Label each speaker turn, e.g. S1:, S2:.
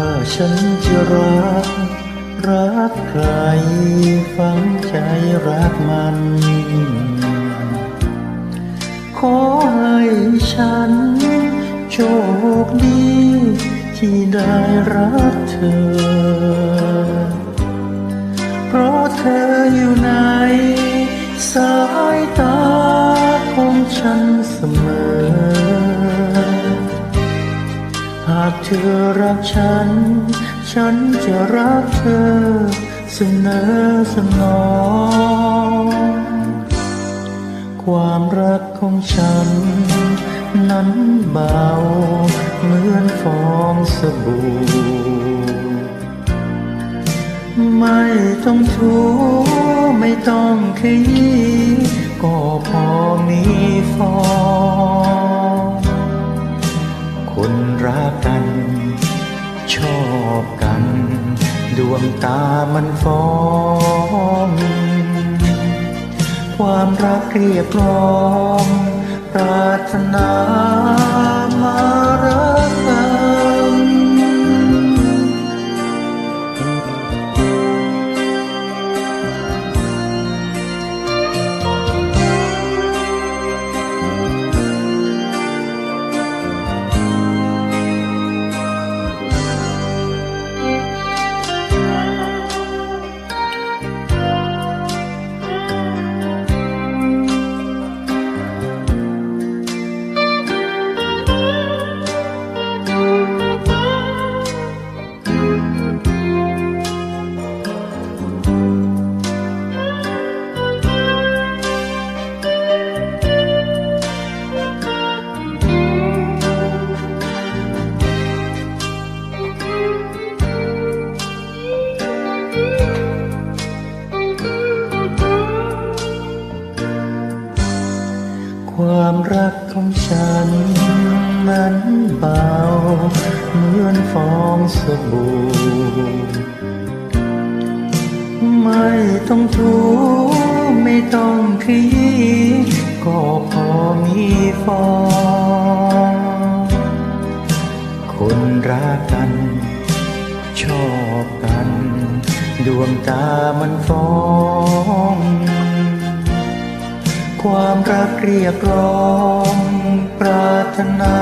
S1: ้าฉันจะรัก รักใครฝังใจรักมัน ขอให้ฉันโชคดี ที่ได้รักเธอ เพราะเธออยู่ใน สายตาของฉันเสมอ เธอรักฉัน ฉันจะรักเธอเสนอสนอง ความรักของฉัน นั้นเบาเหมือนฟองสบู่ ไม่ต้องถูไม่ต้องขยี้ก็พอมีฟอง กกัน ชอบกัน ดวงตามันฟ้อง ความรักเรียกร้อง ปรารถนา ความรักของฉันนั้นเบาเหมือนฟองสบู่ไม่ต้องถูไม่ต้องขยี้ก็พอมีฟอง คนรักกัน ชอบกัน ดวงตามันฟอง ความรักเรียกร้องปรารถนา